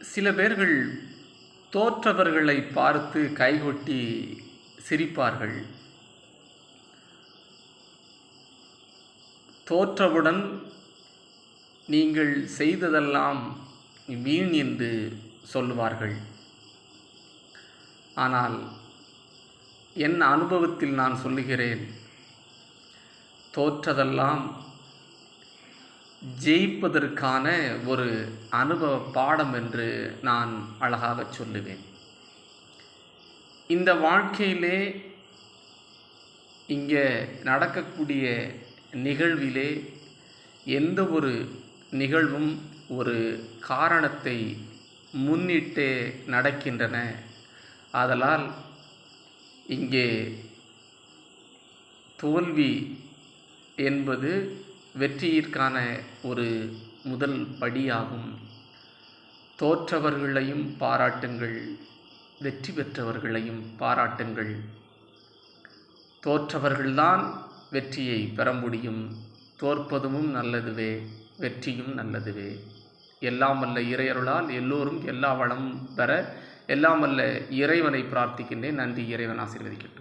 சில பேர்கள் தோற்றவர்களை பார்த்து கைகொட்டி சிரிப்பார்கள். தோற்றவுடன் நீங்கள் செய்ததெல்லாம் வீண் என்று சொல்லுவார்கள். ஆனால் என் அனுபவத்தில் நான் சொல்லுகிறேன் தோற்றதெல்லாம் ஜெயிப்பதற்கான ஒரு அனுபவ பாடம் என்று நான் அழகாக சொல்லுவேன். இந்த வாழ்க்கையிலே இங்கே நடக்கக்கூடிய நிகழ்விலே எந்த ஒரு நிகழ்வும் ஒரு காரணத்தை முன்னிட்டே நடக்கின்றன. அதலால் இங்கே தோல்வி என்பது வெற்றியிற்கான ஒரு முதல் படியாகும். தோற்றவர்களையும் பாராட்டுங்கள் வெற்றி பெற்றவர்களையும் பாராட்டுங்கள். தோற்றவர்கள்தான் வெற்றியை பெற முடியும். தோற்பதும் நல்லதுவே வெற்றியும் நல்லதுவே. எல்லாம் வல்ல இறையருளால் எல்லோரும் எல்லா வளம் பெற எல்லாம் வல்ல இறைவனை பிரார்த்திக்கின்றேன். நன்றி இறைவன் ஆசீர்வதிக்கட்டும்.